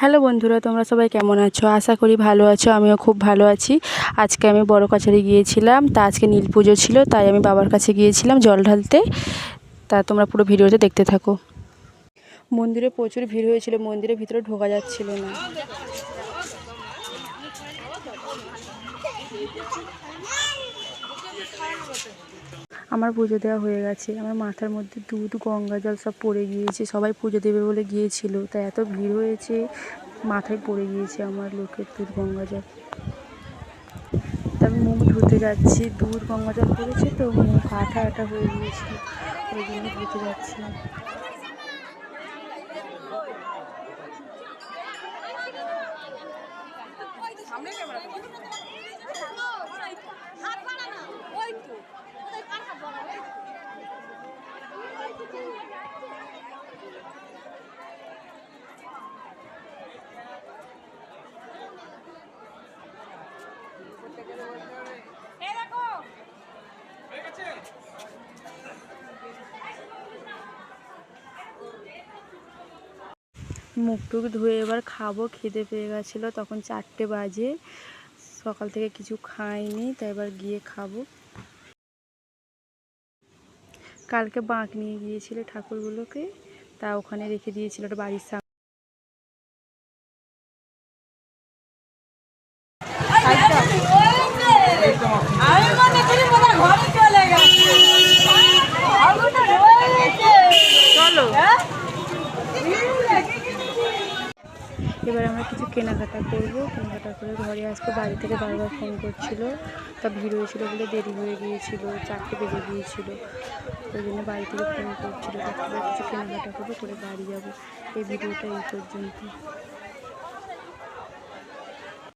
Hello বন্ধুরা, তোমরা সবাই কেমন আছো? আশা করি ভালো আছো, আমিও খুব ভালো আছি। আজকে আমি বড় কাছারি গিয়েছিলাম, তা আজকে নীল পুজো ছিল, তাই আমি বাবার কাছে গিয়েছিলাম জল ঢালতে। তা তোমরা পুরো ভিডিওতে দেখতে থাকো। মন্দিরে প্রচুর ভিড় হয়েছিল, মন্দিরের ভিতরে ঢোকা যাচ্ছিল না। আমার পুজো দেওয়া হয়ে গেছে। আমার মাথার মধ্যে দুধ, গঙ্গা জল সব পড়ে গিয়েছে। সবাই পুজো দেবে বলে গিয়েছিল। তাই এত ভিড় হয়েছে, মাথায় পড়ে গিয়েছে আমার লোকের দুধ, গঙ্গা জল। তারপর মুখ ধুতে যাচ্ছি। দুধ, গঙ্গা জল পড়েছে তো, মুখ আঠা আঠা হয়ে গিয়েছিল ওই জন্য ধুতে যাচ্ছিলাম মুখ টুক ধুয়ে এবার খাব। খিদে পেয়ে গেছিল, তখন চারটে বাজে। সকাল থেকে কিছু খাইনি তাই এবার গিয়ে খাব। কালকে বাঁক নিয়ে গিয়েছিল ঠাকুরগুলোকে, তা ওখানে রেখে দিয়েছিল বাড়ির সামনে আমি মনে করি বোধহয় ঘরে চলে গেছে আগুনটা রয়ে গেছে চলো হ্যাঁ? এবার আমরা কিছু কেনাকাটা করব। কেনাকাটা করে ঘরে আসব বাড়ি থেকে বারবার ফোন করছিল। তা ভিড় হয়েছিল বলে দেরি হয়ে গিয়েছিল, চারটে বেজে গিয়েছিল। ওই জন্য বাড়ি থেকে ফোন করছিল। তারপরে কিছু কেনাকাটা করব, করে বাড়ি যাব। এই ভিডিওটা এই পর্যন্ত